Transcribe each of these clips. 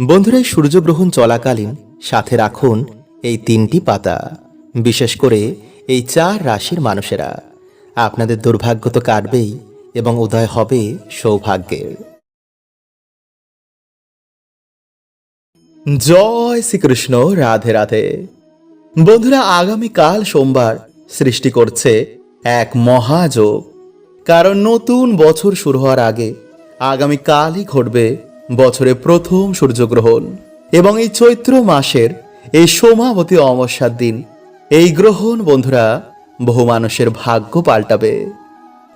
বন্ধুরা সূর্যগ্রহণ চলাকালীন সাথে রাখুন এই তিনটি পাতা। বিশেষ করে এই চার রাশির মানুষেরা। আপনাদের দুর্ভাগ্য তো কাটবেই এবং উদয় হবে সৌভাগ্যের। জয় শ্রীকৃষ্ণ, রাধে রাধে। বন্ধুরা, আগামীকাল সোমবার সৃষ্টি করছে এক মহাযোগ। কারণ নতুন বছর শুরু হওয়ার আগে আগামীকালই ঘটবে বছরের প্রথম সূর্যগ্রহণ এবং এই চৈত্র মাসের এই সোমাবতী অমাবস্যার দিন, এই গ্রহণ বন্ধুরা বহু মানুষের ভাগ্য পাল্টাবে।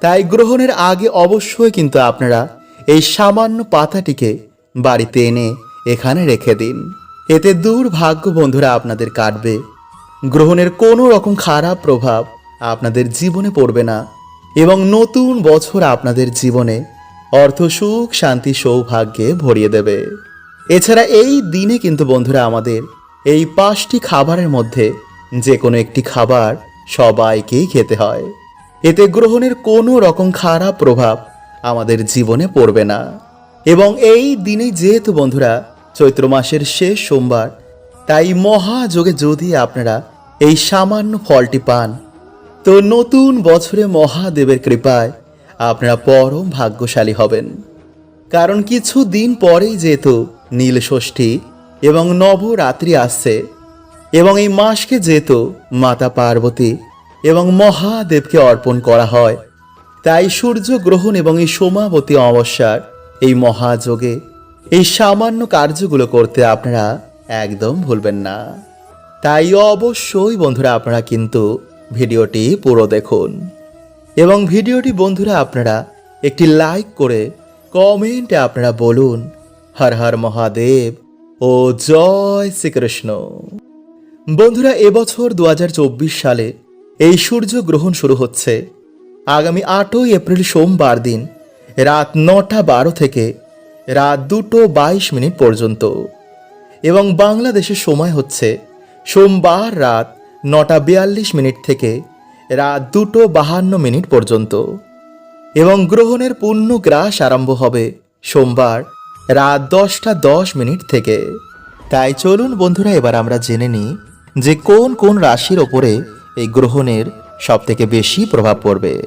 তাই গ্রহণের আগে অবশ্যই কিন্তু আপনারা এই সামান্য পাতাটিকে বাড়িতে এনে এখানে রেখে দিন। এতে দুর্ভাগ্য বন্ধুরা আপনাদের কাটবে। গ্রহণের কোনো রকম খারাপ প্রভাব আপনাদের জীবনে পড়বে না এবং নতুন বছর আপনাদের জীবনে অর্থ, সুখ, শান্তি, সৌভাগ্যে ভরিয়ে দেবে। এছাড়া এই দিনে কিন্তু বন্ধুরা আমাদের এই পাঁচটি খাবারের মধ্যে যে কোনো একটি খাবার সবাইকেই খেতে হয়। এতে গ্রহণের কোনো রকম খারাপ প্রভাব আমাদের জীবনে পড়বে না। এবং এই দিনে যেহেতু বন্ধুরা চৈত্র মাসের শেষ সোমবার, তাই মহাযোগে যদি আপনারা এই সামান্য ফলটি পান, তো নতুন বছরে মহাদেবের কৃপায় আপনারা পরম ভাগ্যশালী হবেন। কারণ কিছু দিন পরেই যেহেতু নীল ষষ্ঠী এবং নবরাত্রি আসছে, এবং এই মাসকে যেহেতু মাতা পার্বতী এবং মহাদেবকে অর্পণ করা হয়, তাই সূর্যগ্রহণ এবং এই সোমাবতী অমাবস্যার এই মহাযোগে এই সামান্য কার্যগুলো করতে আপনারা একদম ভুলবেন না। তাই অবশ্যই বন্ধুরা আপনারা কিন্তু ভিডিওটি পুরো দেখুন। এবং ভিডিওটি বন্ধুরা আপনারা একটি লাইক করে কমেন্টে আপনারা বলুন, হর হর মহাদেব ও জয় শ্রীকৃষ্ণ। বন্ধুরা, এবছর দু হাজার চব্বিশ সালে এই সূর্য গ্রহণ শুরু হচ্ছে। আগামী আটই এপ্রিল সোমবার দিন রাত নটা বারো থেকে রাত দুটো বাইশ মিনিট পর্যন্ত। এবং বাংলাদেশের সময় হচ্ছে সোমবার রাত নটা বিয়াল্লিশ মিনিট থেকে রাত দুটো বাহান্ন মিনিট পর্যন্ত। এবং গ্রহণের পূর্ণ গ্রাস আরম্ভ হবে সোমবার রাত দশটা দশ মিনিট থেকে। তাই চলুন বন্ধুরা, এবার আমরা জেনে নিই যে কোন কোন রাশির ওপরে এই গ্রহণের সবথেকে বেশি প্রভাব পড়বে।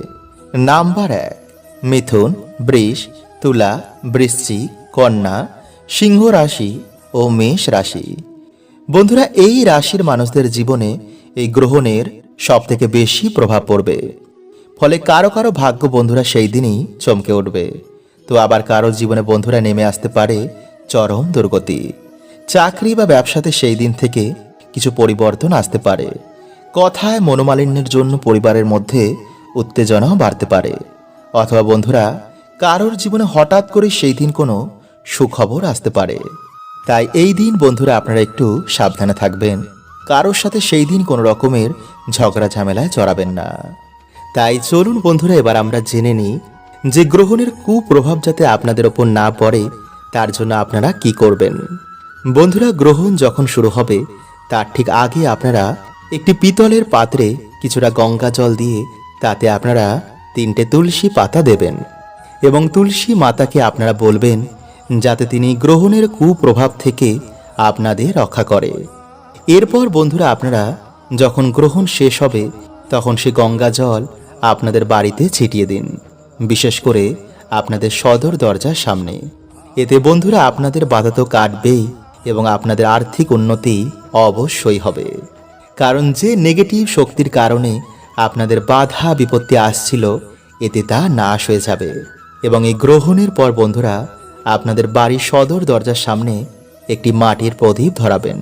নাম্বার এক, মিথুন, বৃষ, তুলা, বৃশ্চিক, কন্যা, সিংহ রাশি ও মেষ রাশি। বন্ধুরা, এই রাশির মানুষদের জীবনে এই গ্রহণের সব থেকে বেশি প্রভাব পড়বে। ফলে কারও কারও ভাগ্য বন্ধুরা সেই দিনই চমকে উঠবে। তো আবার কারও জীবনে বন্ধুরা নেমে আসতে পারে চরম দুর্গতি। চাকরি বা ব্যবসাতে সেই দিন থেকে কিছু পরিবর্তন আসতে পারে। কথায় মনোমালিন্যের জন্য পরিবারের মধ্যে উত্তেজনাও বাড়তে পারে। অথবা বন্ধুরা, কারোর জীবনে হঠাৎ করে সেই দিন কোনো সুখবর আসতে পারে। তাই এই দিন বন্ধুরা আপনারা একটু সাবধানে থাকবেন। কারোর সাথে সেই দিন কোনো রকমের ঝগড়া ঝামেলায় জড়াবেন না। তাই চলুন বন্ধুরা, এবার আমরা জেনে নিই যে গ্রহণের কুপ্রভাব যাতে আপনাদের ওপর না পড়ে, তার জন্য আপনারা কি করবেন। বন্ধুরা, গ্রহণ যখন শুরু হবে, তার ঠিক আগে আপনারা একটি পিতলের পাত্রে কিছুটা গঙ্গা জল দিয়ে তাতে আপনারা তিনটে তুলসী পাতা দেবেন এবং তুলসী মাতাকে আপনারা বলবেন, যাতে তিনি গ্রহণের কুপ্রভাব থেকে আপনাদের রক্ষা করে। এরপর বন্ধুরা আপনারা যখন গ্রহণ শেষ হবে, তখন সে গঙ্গা জল আপনাদের বাড়িতে ছিটিয়ে দিন। বিশেষ করে আপনাদের সদর দরজার সামনে। এতে বন্ধুরা আপনাদের বাধা তো কাটবেই এবং আপনাদের আর্থিক উন্নতি অবশ্যই হবে। কারণ যে নেগেটিভ শক্তির কারণে আপনাদের বাধা বিপত্তি আসছিল, এতে তা নাশ হয়ে যাবে। এবং এই গ্রহণের পর বন্ধুরা আপনাদের বাড়ির সদর দরজার সামনে একটি মাটির প্রদীপ ধরাবেন।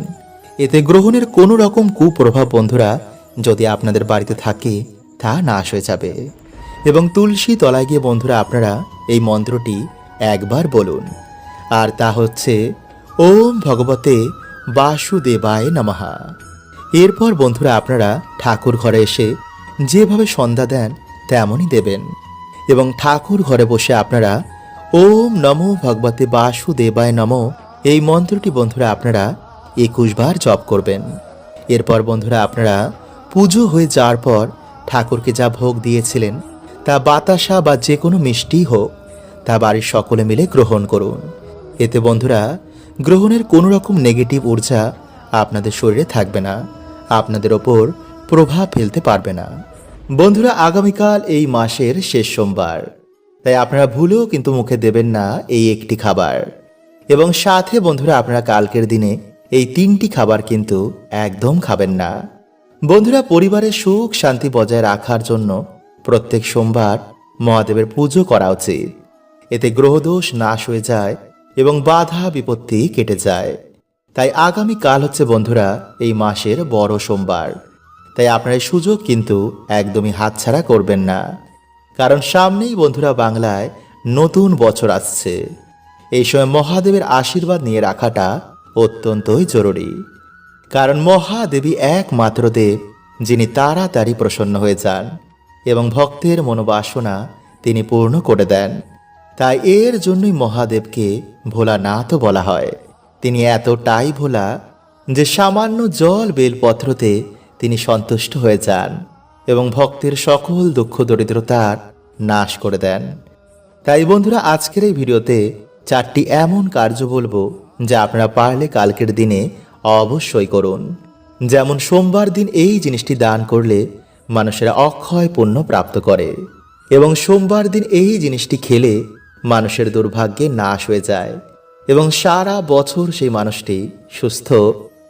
এতে গ্রহণের কোনো রকম কুপ্রভাব, বন্ধুরা, যদি আপনাদের বাড়িতে থাকে, তা নাশ হয়ে যাবে। এবং তুলসী তলায় গিয়ে, বন্ধুরা, আপনারা এই মন্ত্রটি একবার বলুন। আর তা হচ্ছে, ওম ভগবতে বাসুদেবায় নমহা এরপর, বন্ধুরা, আপনারা ঠাকুর ঘরে এসে যেভাবে সন্ধ্যা দেন, তেমনই দেবেন। এবং ঠাকুর ঘরে বসে আপনারা ওম নমো ভগবতে বাসুদেবায় নম, এই মন্ত্রটি, বন্ধুরা, আপনারা একুশ বার জপ করবেন। এরপর বন্ধুরা আপনারা পুজো হয়ে যাওয়ার পর ঠাকুরকে যা ভোগ দিয়েছিলেন, তা বাতাসা বা যে কোনো মিষ্টি হোক, তা বাড়ির সকলে মিলে গ্রহণ করুন। এতে বন্ধুরা গ্রহণের কোনো রকম নেগেটিভ ঊর্জা আপনাদের শরীরে থাকবে না, আপনাদের ওপর প্রভাব ফেলতে পারবে না। বন্ধুরা আগামীকাল এই মাসের শেষ সোমবার। তাই আপনারা ভুলেও কিন্তু মুখে দেবেন না এই একটি খাবার। এবং সাথে বন্ধুরা আপনারা কালকের দিনে এই তিনটি খাবার কিন্তু একদম খাবেন না। বন্ধুরা, পরিবারের সুখ শান্তি বজায় রাখার জন্য প্রত্যেক সোমবার মহাদেবের পুজো করা উচিত। এতে গ্রহদোষ নাশ হয়ে যায় এবং বাধা বিপত্তি কেটে যায়। তাই আগামী কাল হচ্ছে বন্ধুরা, এই মাসের বড় সোমবার। তাই আপনার এই সুযোগ কিন্তু একদমই হাতছাড়া করবেন না। কারণ সামনেই বন্ধুরা বাংলায় নতুন বছর আসছে। এই সময় মহাদেবের আশীর্বাদ নিয়ে রাখাটা অত্যন্তই জরুরি। কারণ মহাদেবী একমাত্র দেব, যিনি তাড়াতাড়ি প্রসন্ন হয়ে যান এবং ভক্তের মনোবাসনা তিনি পূর্ণ করে দেন। তাই এর জন্যই মহাদেবকে ভোলানাথও বলা হয়। তিনি এতটাই ভোলা যে সামান্য জল বেলপত্রতে তিনি সন্তুষ্ট হয়ে যান এবং ভক্তের সকল দুঃখ দরিদ্রতার নাশ করে দেন। তাই বন্ধুরা, আজকের এই ভিডিওতে চারটি এমন কার্য বলব যা আপনারা পারলে কালকের দিনে অবশ্যই করুন। যেমন সোমবার দিন এই জিনিসটি দান করলে মানুষেরা অক্ষয় পণ্য প্রাপ্ত করে এবং সোমবার দিন এই জিনিসটি খেলে মানুষের দুর্ভাগ্যে নাশ হয়ে যায় এবং সারা বছর সেই মানুষটি সুস্থ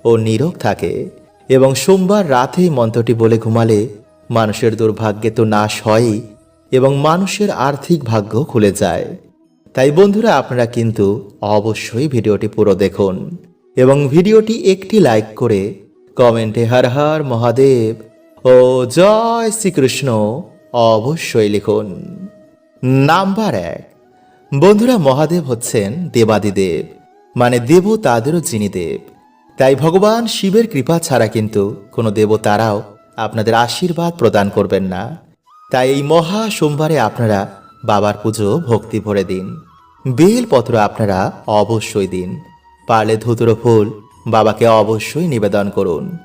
ও নীরব থাকে এবং সোমবার রাতে মন্ত্রটি বলে ঘুমালে মানুষের দুর্ভাগ্যে তো নাশ হয়ই এবং মানুষের আর্থিক ভাগ্য খুলে যায়। তাই বন্ধুরা আপনারা কিন্তু অবশ্যই ভিডিওটি পুরো দেখুন এবং ভিডিওটি একটি লাইক করে কমেন্টে হর হর মহাদেব ও জয় শ্রীকৃষ্ণ অবশ্যই লিখুন। নাম্বার এক, বন্ধুরা মহাদেব হচ্ছেন দেবাদিদেব মানে দেব তাদেরও যিনি দেব। তাই ভগবান শিবের কৃপা ছাড়া কিন্তু কোনো দেবতারাও আপনাদের আশীর্বাদ প্রদান করবেন না। তাই এই মহা সোমবারে আপনারা বাবার পুজো, ভক্তি ভরে দিন। বেলপত্র আপনারা অবশ্যই দিন। পারলে ধুতুরো ফুল বাবাকে অবশ্যই নিবেদন করুন।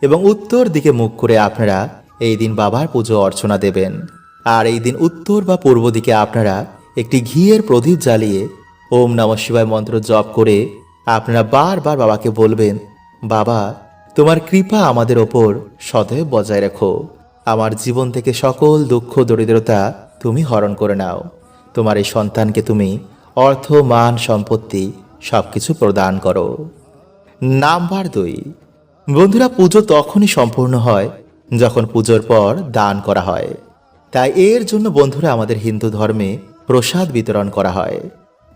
এবং উত্তর দিকে মুখ করে আপনারা এই দিন বাবার পুজো অর্চনা দেবেন। আর এই দিন উত্তর বা পূর্ব দিকে আপনারা একটি ঘিয়ের প্রদীপ জ্বালিয়ে ওম নম শিবায় মন্ত্র জপ করে আপনারা বারবার বাবাকে বলবেন, বাবা, তোমার কৃপা আমাদের ওপর সদয় বজায় রেখো। আমার জীবন থেকে সকল দুঃখ, দরিদ্রতা তুমি হরণ করে নাও। তোমার এই সন্তানকে তুমি অর্থ, মান, সম্পত্তি সব কিছু প্রদান করো। নাম্বার দুই, বন্ধুরা, পুজো তখনই সম্পূর্ণ হয় যখন পুজোর পর দান করা হয়। তাই এর জন্য বন্ধুরা, আমাদের হিন্দু ধর্মে প্রসাদ বিতরণ করা হয়।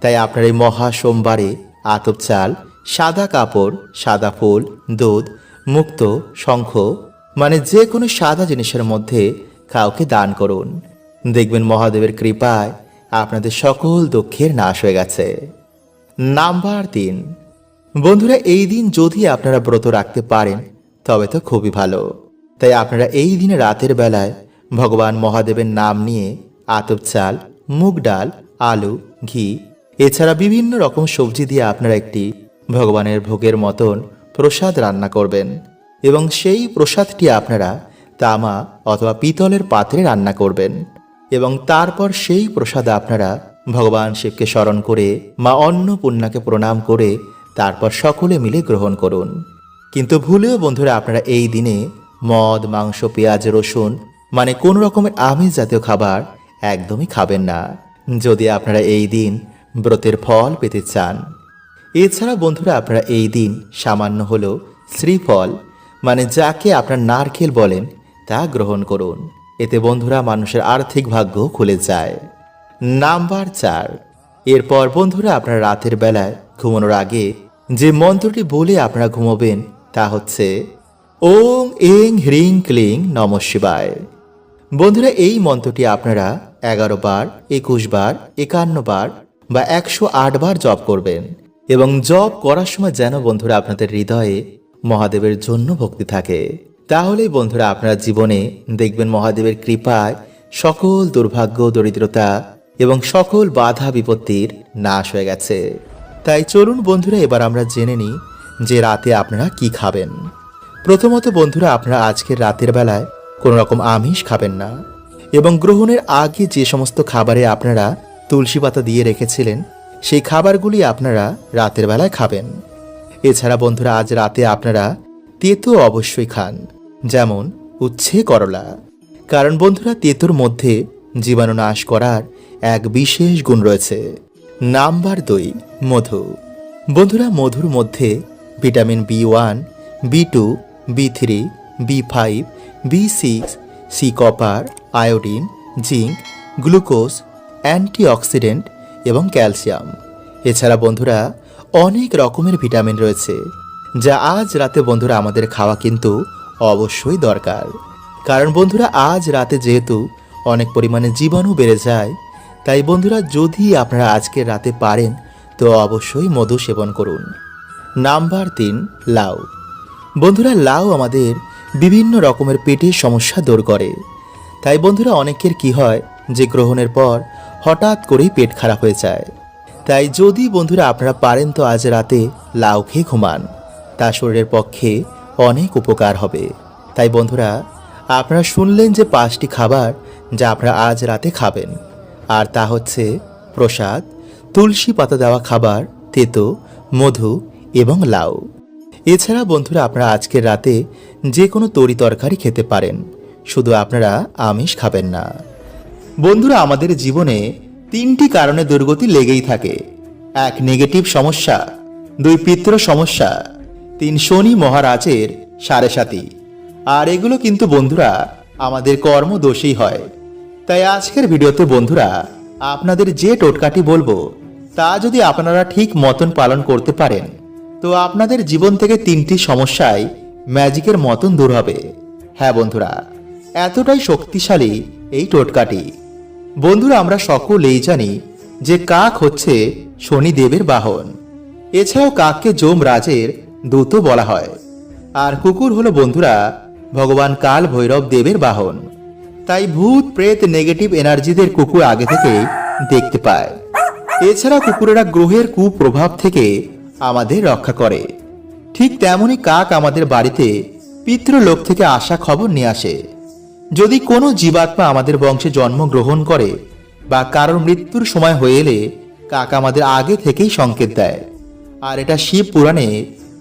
তাই আপনার এই মহা সোমবারে আতপ চাল, সাদা কাপড়, সাদা ফুল, দুধ, মুক্ত, শঙ্খ মানে যে কোনো সাদা জিনিসের মধ্যে কাউকে দান করুন। দেখবেন মহাদেবের কৃপায় আপনাদের সকল দুঃখের নাশ হয়ে গেছে। নাম্বার তিন। বন্ধুরা, এই দিন যদি আপনারা ব্রত রাখতে পারেন, তবে তো খুবই ভালো। তাই আপনারা এই দিনে রাতের বেলায় ভগবান মহাদেবের নাম নিয়ে আতপ চাল, মুগ ডাল, আলু, ঘি, এছাড়া বিভিন্ন রকম সবজি দিয়ে আপনারা একটি ভগবানের ভোগের মতন প্রসাদ রান্না করবেন এবং সেই প্রসাদটি আপনারা তামা অথবা পিতলের পাত্রে রান্না করবেন। এবং তারপর সেই প্রসাদ আপনারা ভগবান শিবকে স্মরণ করে মা অন্নপূর্ণাকে প্রণাম করে তারপর সকলে মিলে গ্রহণ করুন। কিন্তু ভুলেও বন্ধুরা, আপনারা এই দিনে মদ, মাংস, পেঁয়াজ, রসুন মানে কোন রকমের আমিষ জাতীয় খাবার একদমই খাবেন না। যদি আপনারা এই দিন ব্রতের ফল পেতে চান। এছাড়া বন্ধুরা, আপনারা এই দিন সামান্য হলো শ্রীফল মানে যাকে আপনার নারকেল বলেন, তা গ্রহণ করুন। এতে বন্ধুরা মানুষের আর্থিক ভাগ্য খুলে যায়। নাম্বার চার। এরপর বন্ধুরা আপনার রাতের বেলায় ঘুমানোর আগে যে মন্ত্রটি বলে আপনারা ঘুমোবেন, তা হচ্ছে ওং এং হ্রিং ক্লিং নম শিবায়। বন্ধুরা, এই মন্ত্রটি আপনারা এগারো বার, একুশ বার, একান্ন বার বা একশো আট বার জপ করবেন এবং জপ করার সময় যেন বন্ধুরা আপনাদের হৃদয়ে মহাদেবের জন্য ভক্তি থাকে। তাহলেই বন্ধুরা আপনার জীবনে দেখবেন মহাদেবের কৃপায় সকল দুর্ভাগ্য, দরিদ্রতা এবং সকল বাধা, বিপত্তির নাশ হয়ে গেছে। তাই চলুন বন্ধুরা, এবার আমরা জেনে নিই যে রাতে আপনারা কি খাবেন। প্রথমত বন্ধুরা, আপনারা আজকের রাতের বেলায় কোনো রকম আমিষ খাবেন না এবং গ্রহণের আগে যে সমস্ত খাবারে আপনারা তুলসী পাতা দিয়ে রেখেছিলেন, সেই খাবারগুলি আপনারা রাতের বেলায় খাবেন। এছাড়া বন্ধুরা, আজ রাতে আপনারা তেতো অবশ্যই খান। যেমন উচ্ছে করলা। কারণ বন্ধুরা, তেতোর মধ্যে জীবাণু নাশ করার এক বিশেষ গুণ রয়েছে। নাম্বার দুই, মধু। বন্ধুরা, মধুর মধ্যে vitamin B one, B two, B three, B five, B six, C copper, iodine, zinc, glucose, antioxidant এবং ক্যালসিয়াম। এছাড়া বন্ধুরা, অনেক রকমের ভিটামিন রয়েছে, যা আজ রাতে বন্ধুরা আমাদের খাওয়া কিন্তু অবশ্যই দরকার। কারণ বন্ধুরা, আজ রাতে যেহেতু অনেক পরিমাণে জীবাণু বেড়ে যায়, তাই বন্ধুরা, যদি আপনারা আজকের রাতে পারেন, তো অবশ্যই মধু সেবন করুন। নাম্বার তিন, লাউ। বন্ধুরা, লাউ আমাদের বিভিন্ন রকমের পেটের সমস্যা দূর করে। তাই বন্ধুরা, অনেকের কি হয় যে গ্রহণের পর হঠাৎ করেই পেট খারাপ হয়ে যায়। তাই যদি বন্ধুরা, আপনারা পারেন তো আজ রাতে লাউ খেয়ে ঘুমান। তা শরীরের পক্ষে অনেক উপকার হবে। তাই বন্ধুরা, আপনারা শুনলেন যে পাঁচটি খাবার যা আপনারা আজ রাতে খাবেন। আর তা হচ্ছে প্রসাদ, তুলসী পাতা দেওয়া খাবার, তেতো, মধু এবং লাউ। এছাড়া বন্ধুরা, আপনারা আজকের রাতে যে কোনো তরি তরকারি খেতে পারেন। শুধু আপনারা আমিষ খাবেন না। বন্ধুরা, আমাদের জীবনে তিনটি কারণে দুর্গতি লেগেই থাকে। এক নেগেটিভ সমস্যা। দুই পিত্র সমস্যা। তিন শনি মহারাজের সাড়ে সাতি। আর এগুলো কিন্তু বন্ধুরা আমাদের কর্মদোষেই হয়। তাই আজকের ভিডিওতে বন্ধুরা আপনাদের যে টোটকাটি বলব, তা যদি আপনারা ঠিক মতন পালন করতে পারেন, তো আপনাদের জীবন থেকে তিনটি সমস্যায় ম্যাজিকের মতন দূর হবে। হ্যাঁ বন্ধুরা, এতটাই শক্তিশালী এই টোটকাটি। বন্ধুরা, আমরা সকলেই জানি যে কাক হচ্ছে শনিদেবের বাহন। এছাড়াও কাককে যম রাজের দূত বলা হয়। আর কুকুর হলো বন্ধুরা ভগবান কাল ভৈরব দেবের বাহন। তাই ভূত, প্রেত, নেগেটিভ এনার্জিদের কুকুর আগে থেকে দেখতে পায়। এছাড়া কুকুরেরা গ্রহের কুপ্রভাব থেকে আমাদের রক্ষা করে। ঠিক তেমনই কাক আমাদের বাড়িতে পিতৃলোক থেকে আসা খবর নিয়ে আসে। যদি কোনো জীবাত্মা আমাদের বংশে জন্মগ্রহণ করে বা কারোর মৃত্যুর সময় হয়ে এলে কাক আমাদের আগে থেকেই সংকেত দেয়। আর এটা শিব পুরাণে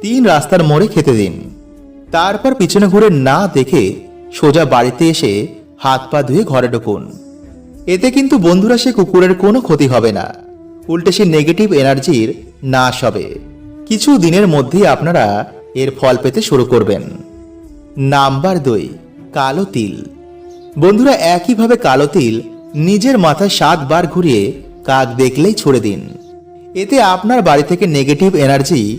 তিন রাস্তার মোড়ে খেতে দিন। তারপর পিছনে ঘুরে না দেখে সোজা বাড়িতে এসে হাত পা ধুয়ে ঘরে ঢুকুন। এতে কিন্তু বন্ধুরা সে কুকুরের কোনো ক্ষতি হবে না। উল্টে সে নেগেটিভ এনার্জির নাশ হবে। কিছু দিনের মধ্যেই আপনারা এর ফল পেতে শুরু করবেন। নাম্বার দুই, কালো তিল। বন্ধুরা একইভাবে কালো তিল নিজের মাথায় সাতবার ঘুরিয়ে কাক দেখলেই ছুড়ে দিন। এতে আপনার বাড়ি থেকে নেগেটিভ এনার্জি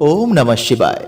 ওম নমঃ শিবায়